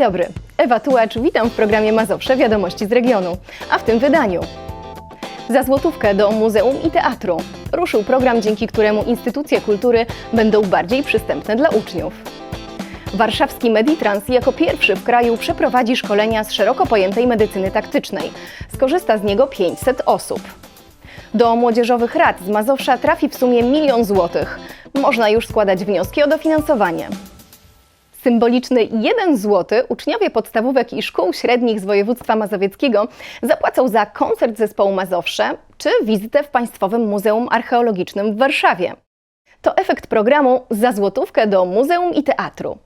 Dobry, Ewa Tułacz, witam w programie Mazowsze Wiadomości z regionu, a w tym wydaniu. Za złotówkę do muzeum i teatru. Ruszył program, dzięki któremu instytucje kultury będą bardziej przystępne dla uczniów. Warszawski Meditrans jako pierwszy w kraju przeprowadzi szkolenia z szeroko pojętej medycyny taktycznej. Skorzysta z niego 500 osób. Do młodzieżowych rad z Mazowsza trafi w sumie milion złotych. Można już składać wnioski o dofinansowanie. Symboliczny 1 zł uczniowie podstawówek i szkół średnich z województwa mazowieckiego zapłacą za koncert zespołu Mazowsze czy wizytę w Państwowym Muzeum Archeologicznym w Warszawie. To efekt programu Za złotówkę do muzeum i teatru.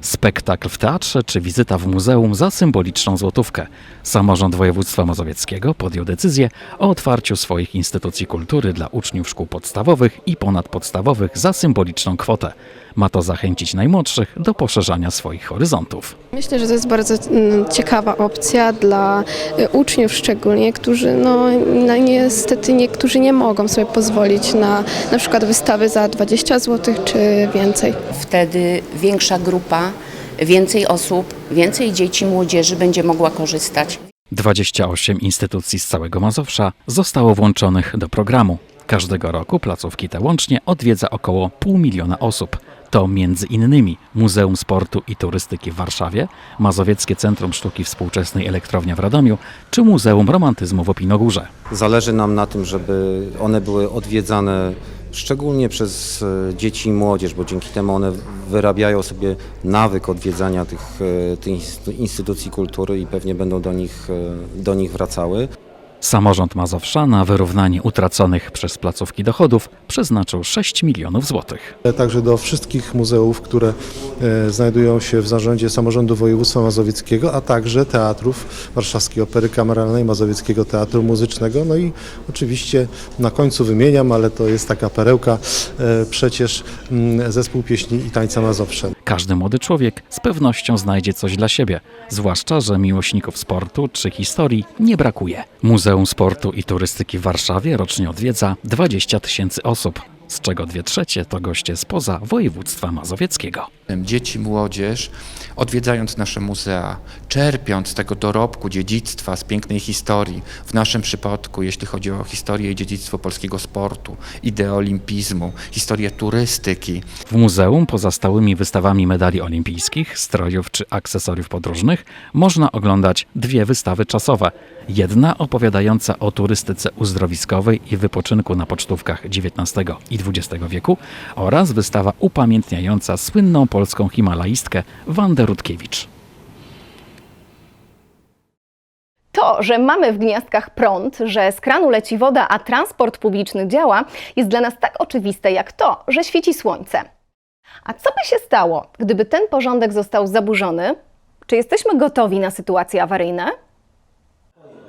Spektakl w teatrze czy wizyta w muzeum za symboliczną złotówkę. Samorząd województwa mazowieckiego podjął decyzję o otwarciu swoich instytucji kultury dla uczniów szkół podstawowych i ponadpodstawowych za symboliczną kwotę. Ma to zachęcić najmłodszych do poszerzania swoich horyzontów. Myślę, że to jest bardzo mm, ciekawa opcja dla y, uczniów szczególnie, którzy no, no niestety niektórzy nie mogą sobie pozwolić na na przykład wystawy za 20 zł czy więcej. Wtedy większa grupa, więcej osób, więcej dzieci, młodzieży będzie mogła korzystać. 28 instytucji z całego Mazowsza zostało włączonych do programu. Każdego roku placówki te łącznie odwiedza około pół miliona osób. To między innymi Muzeum Sportu i Turystyki w Warszawie, Mazowieckie Centrum Sztuki Współczesnej Elektrownia w Radomiu czy Muzeum Romantyzmu w Opinogórze. Zależy nam na tym, żeby one były odwiedzane szczególnie przez e, dzieci i młodzież, bo dzięki temu one wyrabiają sobie nawyk odwiedzania tych, e, tych instytu- instytucji kultury i pewnie będą do nich, e, do nich wracały. Samorząd Mazowsza na wyrównanie utraconych przez placówki dochodów przeznaczył 6 milionów złotych. także do wszystkich muzeów, które e, znajdują się w zarządzie samorządu województwa mazowieckiego, a także teatrów Warszawskiej Opery Kameralnej, Mazowieckiego Teatru Muzycznego. No i oczywiście na końcu wymieniam, ale to jest taka perełka, e, przecież mm, zespół pieśni i tańca Mazowsze. Każdy młody człowiek z pewnością znajdzie coś dla siebie, zwłaszcza, że miłośników sportu czy historii nie brakuje. Muzeum Sportu i Turystyki w Warszawie rocznie odwiedza 20 tysięcy osób, z czego dwie trzecie to goście spoza województwa mazowieckiego. dzieci, młodzież, odwiedzając nasze muzea, czerpiąc z tego dorobku dziedzictwa, z pięknej historii, w naszym przypadku, jeśli chodzi o historię i dziedzictwo polskiego sportu, ideę olimpizmu, historię turystyki, W muzeum poza stałymi wystawami medali olimpijskich, strojów czy akcesoriów podróżnych można oglądać dwie wystawy czasowe. Jedna opowiadająca o turystyce uzdrowiskowej i wypoczynku na pocztówkach XIX i XX wieku oraz wystawa upamiętniająca słynną polską himalaistkę Wandę Rutkiewicz. To, że mamy w gniazdkach prąd, że z kranu leci woda, a transport publiczny działa, jest dla nas tak oczywiste jak to, że świeci słońce. A co by się stało, gdyby ten porządek został zaburzony? Czy jesteśmy gotowi na sytuacje awaryjne?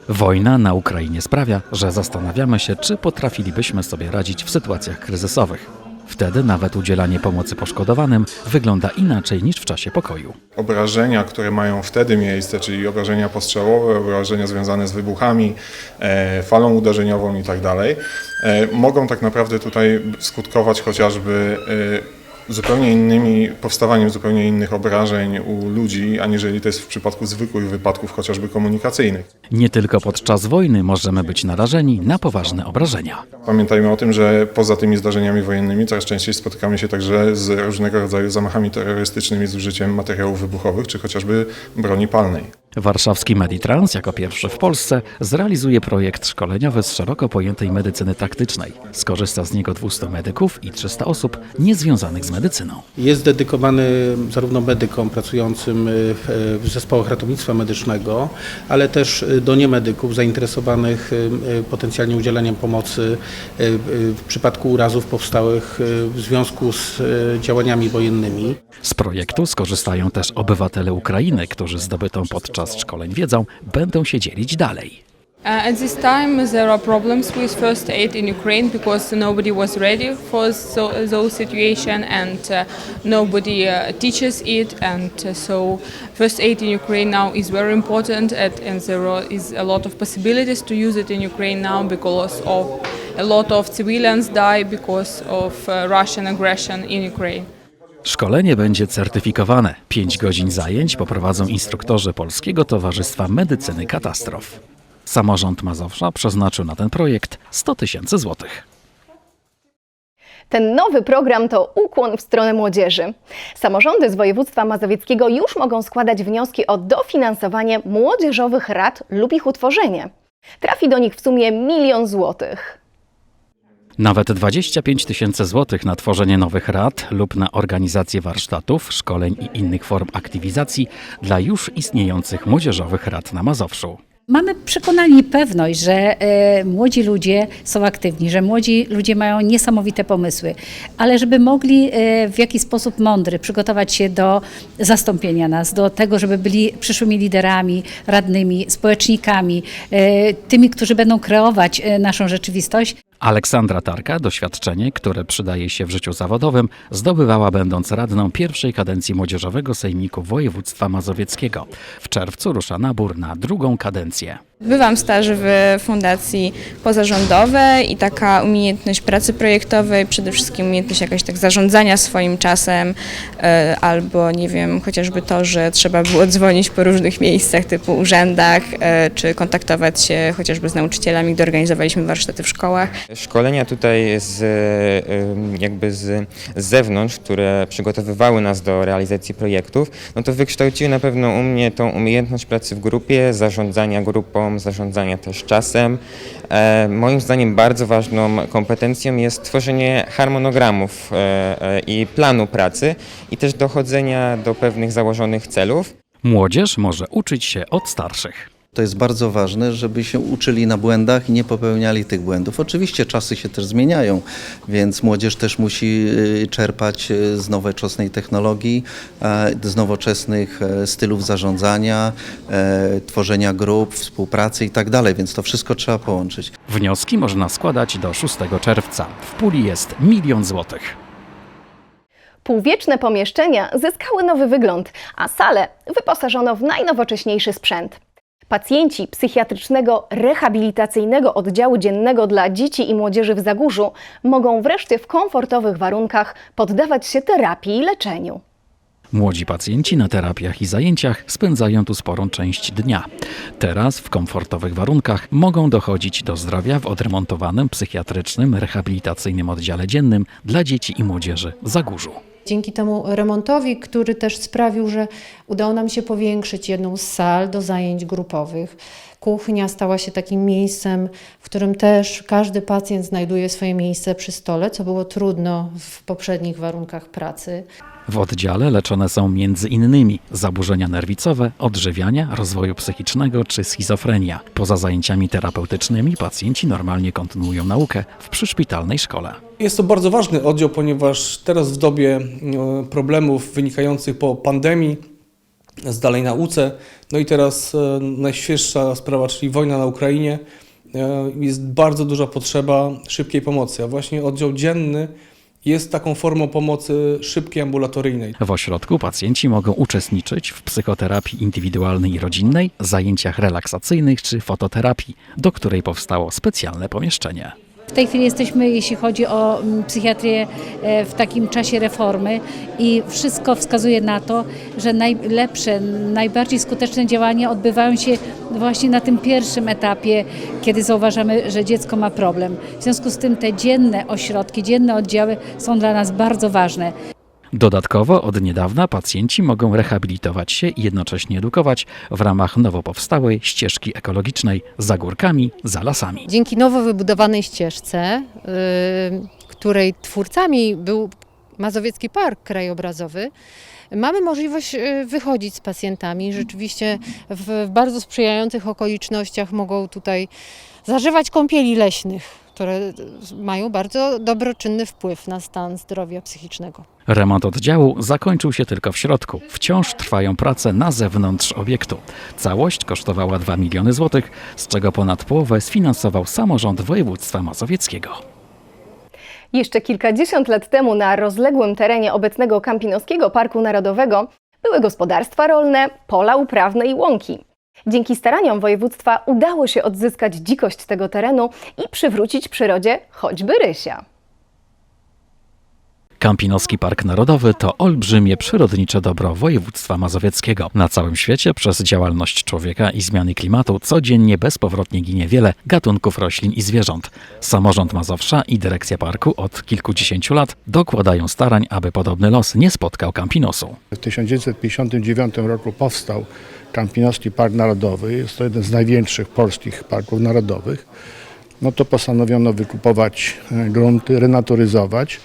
Wojna na Ukrainie sprawia, że zastanawiamy się, czy potrafilibyśmy sobie radzić w sytuacjach kryzysowych. Wtedy nawet udzielanie pomocy poszkodowanym wygląda inaczej niż w czasie pokoju. obrażenia, które mają wtedy miejsce, czyli obrażenia postrzałowe, obrażenia związane z wybuchami, e, falą uderzeniową i tak e, mogą tak naprawdę tutaj skutkować chociażby e, zupełnie innymi, powstawaniem zupełnie innych obrażeń u ludzi, aniżeli to jest w przypadku zwykłych wypadków, chociażby komunikacyjnych. Nie tylko podczas wojny możemy być narażeni na poważne obrażenia. Pamiętajmy o tym, że poza tymi zdarzeniami wojennymi coraz częściej spotykamy się także z różnego rodzaju zamachami terrorystycznymi z użyciem materiałów wybuchowych, czy chociażby broni palnej. Warszawski Meditrans jako pierwszy w Polsce zrealizuje projekt szkoleniowy z szeroko pojętej medycyny taktycznej. Skorzysta z niego 200 medyków i 300 osób niezwiązanych z medycyną. Jest dedykowany zarówno medykom pracującym w, w zespołach ratownictwa medycznego, ale też do niemedyków zainteresowanych potencjalnie udzieleniem pomocy w przypadku urazów powstałych w związku z działaniami wojennymi. Z projektu skorzystają też obywatele Ukrainy, którzy zdobytą podczas szkoleń wiedzą będą się dzielić dalej. Uh, at this time, there are problems with first aid in Ukraine because nobody was ready for so, those situation and uh, nobody uh, teaches it. And uh, so, first aid in Ukraine now is very important, and, and there are- is a lot of possibilities to use it in Ukraine now because of a lot of civilians die because of uh, Russian aggression in Ukraine. Szkolenie będzie certyfikowane. Pięć godzin zajęć poprowadzą instruktorzy Polskiego Towarzystwa Medycyny Katastrof. Samorząd Mazowsza przeznaczył na ten projekt 100 tysięcy złotych. Ten nowy program to ukłon w stronę młodzieży. Samorządy z województwa mazowieckiego już mogą składać wnioski o dofinansowanie młodzieżowych rad lub ich utworzenie. Trafi do nich w sumie milion złotych. Nawet 25 tysięcy złotych na tworzenie nowych rad lub na organizację warsztatów, szkoleń i innych form aktywizacji dla już istniejących młodzieżowych rad na Mazowszu. Mamy przekonanie i pewność, że e, młodzi ludzie są aktywni, że młodzi ludzie mają niesamowite pomysły, ale żeby mogli e, w jakiś sposób mądry przygotować się do zastąpienia nas, do tego, żeby byli przyszłymi liderami, radnymi, społecznikami, e, tymi, którzy będą kreować naszą rzeczywistość, Aleksandra Tarka doświadczenie, które przydaje się w życiu zawodowym, zdobywała będąc radną pierwszej kadencji Młodzieżowego Sejmiku Województwa Mazowieckiego. W czerwcu rusza nabór na drugą kadencję. Bywam staż w fundacji pozarządowej i taka umiejętność pracy projektowej, przede wszystkim umiejętność jakaś tak zarządzania swoim czasem, e, albo nie wiem, chociażby to, że trzeba było dzwonić po różnych miejscach typu urzędach, e, czy kontaktować się chociażby z nauczycielami, gdy organizowaliśmy warsztaty w szkołach. Szkolenia tutaj z, ym, jakby z, z zewnątrz, które przygotowywały nas do realizacji projektów, no to wykształciły na pewno u mnie tą umiejętność pracy w grupie, zarządzania grupą, zarządzania też czasem. E, moim zdaniem bardzo ważną kompetencją jest tworzenie harmonogramów e, e, i planu pracy i też dochodzenia do pewnych założonych celów. Młodzież może uczyć się od starszych. To jest bardzo ważne, żeby się uczyli na błędach i nie popełniali tych błędów. Oczywiście czasy się też zmieniają, więc młodzież też musi y, czerpać y, z nowoczesnej technologii, z nowoczesnych e, stylów zarządzania, e, tworzenia grup, współpracy i tak dalej, więc to wszystko trzeba połączyć. Wnioski można składać do 6 czerwca. W puli jest milion złotych. Półwieczne pomieszczenia zyskały nowy wygląd, a sale wyposażono w najnowocześniejszy sprzęt. Pacjenci psychiatrycznego rehabilitacyjnego oddziału dziennego dla dzieci i młodzieży w Zagórzu mogą wreszcie w komfortowych warunkach poddawać się terapii i leczeniu. Młodzi pacjenci na terapiach i zajęciach spędzają tu sporą część dnia. Teraz w komfortowych warunkach mogą dochodzić do zdrowia w odremontowanym psychiatrycznym rehabilitacyjnym oddziale dziennym dla dzieci i młodzieży w Zagórzu. Dzięki temu remontowi, który też sprawił, że udało nam się powiększyć jedną z sal do zajęć grupowych. Kuchnia stała się takim miejscem, w którym też każdy pacjent znajduje swoje miejsce przy stole, co było trudno w poprzednich warunkach pracy. W oddziale leczone są między innymi zaburzenia nerwicowe, odżywiania, rozwoju psychicznego czy schizofrenia. Poza zajęciami terapeutycznymi pacjenci normalnie kontynuują naukę w przyszpitalnej szkole. Jest to bardzo ważny oddział, ponieważ teraz w dobie e, problemów wynikających po pandemii, zdalnej nauce, no i teraz e, najświeższa sprawa, czyli wojna na Ukrainie, e, jest bardzo duża potrzeba szybkiej pomocy, a właśnie oddział dzienny jest taką formą pomocy szybkiej, ambulatoryjnej. W ośrodku pacjenci mogą uczestniczyć w psychoterapii indywidualnej i rodzinnej, zajęciach relaksacyjnych czy fototerapii, do której powstało specjalne pomieszczenie. W tej chwili jesteśmy, jeśli chodzi o mm, psychiatrię, e, w takim czasie reformy i wszystko wskazuje na to, że najlepsze, najbardziej skuteczne działania odbywają się właśnie na tym pierwszym etapie, kiedy zauważamy, że dziecko ma problem. W związku z tym te dzienne ośrodki, dzienne oddziały są dla nas bardzo ważne. Dodatkowo od niedawna pacjenci mogą rehabilitować się i jednocześnie edukować w ramach nowo powstałej ścieżki ekologicznej za górkami, za lasami. Dzięki nowo wybudowanej ścieżce, y, której twórcami był Mazowiecki Park Krajobrazowy, mamy możliwość y, wychodzić z pacjentami. Rzeczywiście w bardzo sprzyjających okolicznościach mogą tutaj zażywać kąpieli leśnych, które mają bardzo dobroczynny wpływ na stan zdrowia psychicznego. Remont oddziału zakończył się tylko w środku. Wciąż trwają prace na zewnątrz obiektu. Całość kosztowała 2 miliony złotych, z czego ponad połowę sfinansował samorząd województwa mazowieckiego. Jeszcze kilkadziesiąt lat temu na rozległym terenie obecnego Kampinoskiego Parku Narodowego były gospodarstwa rolne, pola uprawne i łąki. Dzięki staraniom województwa udało się odzyskać dzikość tego terenu i przywrócić przyrodzie choćby rysia. Kampinoski Park Narodowy to olbrzymie przyrodnicze dobro województwa mazowieckiego. Na całym świecie przez działalność człowieka i zmiany klimatu codziennie bezpowrotnie ginie wiele gatunków roślin i zwierząt. Samorząd Mazowsza i dyrekcja parku od kilkudziesięciu lat dokładają starań, aby podobny los nie spotkał Kampinosu. W 1959 roku powstał Kampinoski Park Narodowy. Jest to jeden z największych polskich parków narodowych. No to postanowiono wykupować e, grunty, renaturyzować,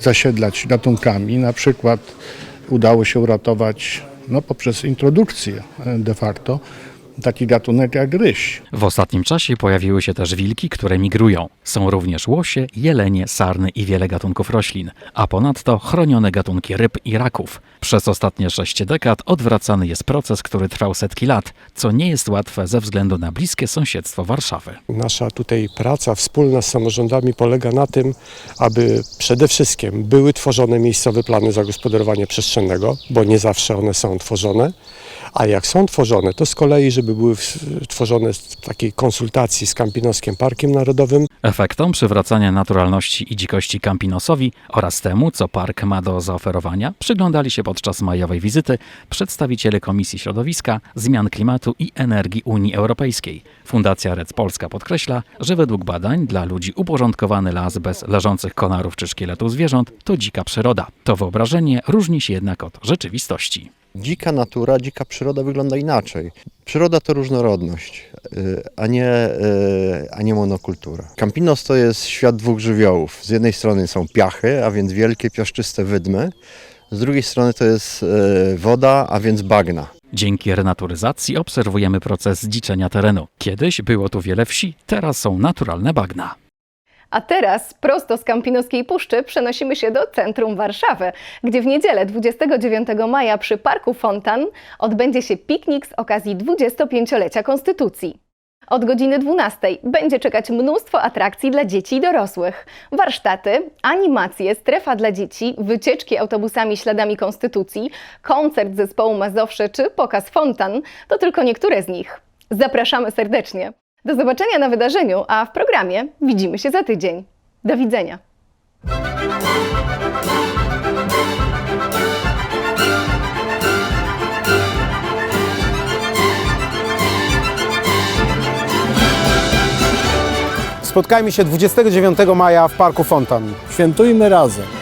zasiedlać gatunkami. Na przykład udało się uratować no, poprzez introdukcję e, de facto taki gatunek jak ryś. W ostatnim czasie pojawiły się też wilki, które migrują. Są również łosie, jelenie, sarny i wiele gatunków roślin, a ponadto chronione gatunki ryb i raków. Przez ostatnie sześć dekad odwracany jest proces, który trwał setki lat, co nie jest łatwe ze względu na bliskie sąsiedztwo Warszawy. Nasza tutaj praca wspólna z samorządami polega na tym, aby przede wszystkim były tworzone miejscowe plany zagospodarowania przestrzennego, bo nie zawsze one są tworzone, a jak są tworzone, to z kolei, żeby były w- tworzone w takiej konsultacji z Kampinoskim Parkiem Narodowym, Efektom przywracania naturalności i dzikości Campinosowi oraz temu, co park ma do zaoferowania, przyglądali się podczas majowej wizyty przedstawiciele Komisji Środowiska, Zmian Klimatu i Energii Unii Europejskiej. Fundacja Rec Polska podkreśla, że według badań dla ludzi uporządkowany las bez leżących konarów czy szkieletów zwierząt to dzika przyroda. To wyobrażenie różni się jednak od rzeczywistości. Dzika natura, dzika przyroda wygląda inaczej. Przyroda to różnorodność, y, a nie, y, a nie monokultura. Campinos to jest świat dwóch żywiołów. Z jednej strony są piachy, a więc wielkie piaszczyste wydmy. Z drugiej strony to jest y, woda, a więc bagna. Dzięki renaturyzacji obserwujemy proces dziczenia terenu. Kiedyś było tu wiele wsi, teraz są naturalne bagna. A teraz prosto z Kampinoskiej Puszczy przenosimy się do centrum Warszawy, gdzie w niedzielę 29 maja przy Parku Fontan odbędzie się piknik z okazji 25-lecia Konstytucji. Od godziny 12 będzie czekać mnóstwo atrakcji dla dzieci i dorosłych. Warsztaty, animacje, strefa dla dzieci, wycieczki autobusami śladami Konstytucji, koncert zespołu Mazowsze czy pokaz fontan to tylko niektóre z nich. Zapraszamy serdecznie. Do zobaczenia na wydarzeniu, a w programie widzimy się za tydzień. Do widzenia. Spotkajmy się 29 maja w Parku Fontan. Świętujmy razem.